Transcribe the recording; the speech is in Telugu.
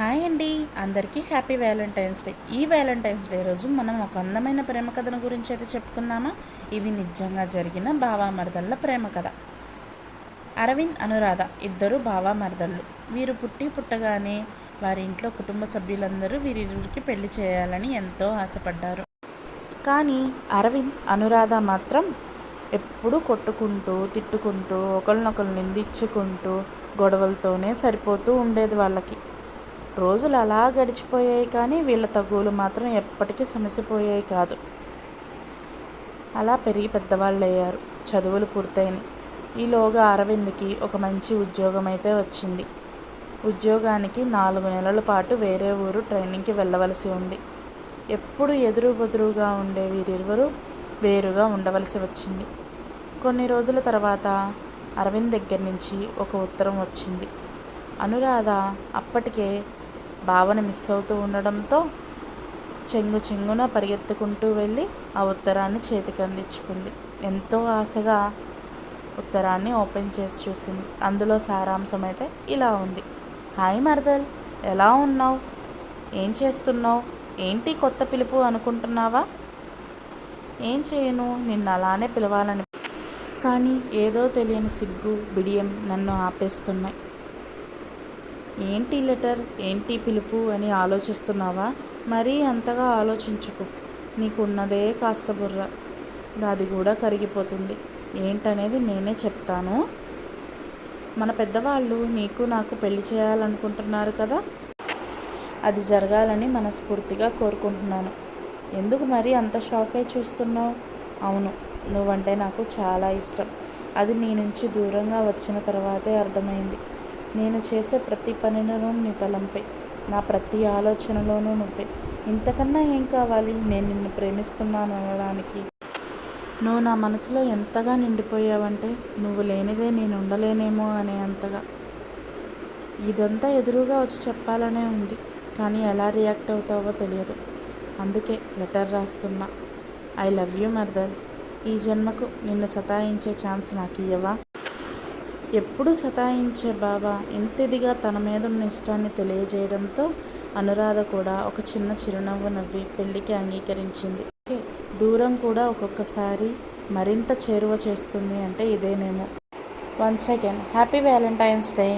హాయ్ అండి. అందరికీ హ్యాపీ వ్యాలంటైన్స్ డే. ఈ వ్యాలంటైన్స్ డే రోజు మనం ఒక అందమైన ప్రేమ కథను గురించి అయితే చెప్పుకుందామా? ఇది నిజంగా జరిగిన బావా మరదళ్ళ ప్రేమ కథ. అరవింద్ అనురాధ ఇద్దరు బావా మరదళ్ళు వీరు పుట్టి పుట్టగానే వారి ఇంట్లో కుటుంబ సభ్యులందరూ వీరిరువురికి పెళ్ళి చేయాలని ఎంతో ఆశపడ్డారు. కానీ అరవింద్ అనురాధ మాత్రం ఎప్పుడూ కొట్టుకుంటూ తిట్టుకుంటూ ఒకరినొకరు నిందించుకుంటూ గొడవలతోనే సరిపోతూ ఉండేది వాళ్ళకి. రోజులు అలా గడిచిపోయాయి కానీ వీళ్ళ తగువులు మాత్రం ఎప్పటికీ సమసిపోయాయి కాదు. అలా పెరిగి పెద్దవాళ్ళు అయ్యారు చదువులు పూర్తయినాయి. ఈలోగా అరవింద్కి ఒక మంచి ఉద్యోగం అయితే వచ్చింది. ఉద్యోగానికి నాలుగు నెలల పాటు వేరే ఊరు ట్రైనింగ్కి వెళ్ళవలసి ఉంది. ఎప్పుడు ఎదురు బెదురుగా ఉండే వీరిరువరు వేరుగా ఉండవలసి వచ్చింది. కొన్ని రోజుల తర్వాత అరవింద్ దగ్గర నుంచి ఒక ఉత్తరం వచ్చింది. అనురాధ అప్పటికే భావన మిస్ అవుతూ ఉండడంతో చెంగు చెంగున పరిగెత్తుకుంటూ వెళ్ళి ఆ ఉత్తరాన్ని చేతికి అందించుకుంది. ఎంతో ఆశగా ఉత్తరాన్ని ఓపెన్ చేసి చూసింది. అందులో సారాంశం అయితే ఇలా ఉంది. హాయ్ మరదల్ ఎలా ఉన్నావు? ఏం చేస్తున్నావు? ఏంటి కొత్త పిలుపు అనుకుంటున్నావా? ఏం చేయను నిన్ను అలానే పిలవాలని కానీ ఏదో తెలియని సిగ్గు బిడియం నన్ను ఆపేస్తున్నాయి. ఏంటి లెటర్? ఏంటి పిలుపు అని ఆలోచిస్తున్నావా? మరీ అంతగా ఆలోచించుకు. నీకున్నదే కాస్త బుర్ర. అది కూడా కరిగిపోతుంది. ఏంటనేది నేనే చెప్తాను. మన పెద్దవాళ్ళు నీకు నాకు పెళ్ళి చేయాలనుకుంటున్నారు కదా? అది జరగాలని మనస్ఫూర్తిగా కోరుకుంటున్నాను. ఎందుకు మరీ అంత షాక్ అయి చూస్తున్నావు? అవును నువ్వంటే నాకు చాలా ఇష్టం. అది నీ నుంచి దూరంగా వచ్చిన తర్వాతే అర్థమైంది. నేను చేసే ప్రతి పనిలోనూ నీ తలంపే. నా ప్రతి ఆలోచనలోనూ నువ్వే. ఇంతకన్నా ఏం కావాలి? నేను నిన్ను ప్రేమిస్తున్నాను అనడానికి. నువ్వు నా మనసులో ఎంతగా నిండిపోయావంటే నువ్వు లేనిదే నేను ఉండలేనేమో అనే అంతగా. ఇదంతా ఎదురుగా వచ్చి చెప్పాలనే ఉంది కానీ ఎలా రియాక్ట్ అవుతావో తెలియదు. అందుకే లెటర్ రాస్తున్నా. ఐ లవ్ యూ మర్దర్ ఈ జన్మకు నిన్ను సతాయించే ఛాన్స్ నాకు ఇయ్యవా? ఎప్పుడు సతాయించే బాబా ఇంతిదిగా తన మీద ఉన్న ఇష్టాన్ని తెలియజేయడంతో అనురాధ కూడా ఒక చిన్న చిరునవ్వు నవ్వి పెళ్ళికి అంగీకరించింది. దూరం కూడా ఒక్కొక్కసారి మరింత చేరువ చేస్తుంది అంటే ఇదేనేమో. One second happy Valentine's day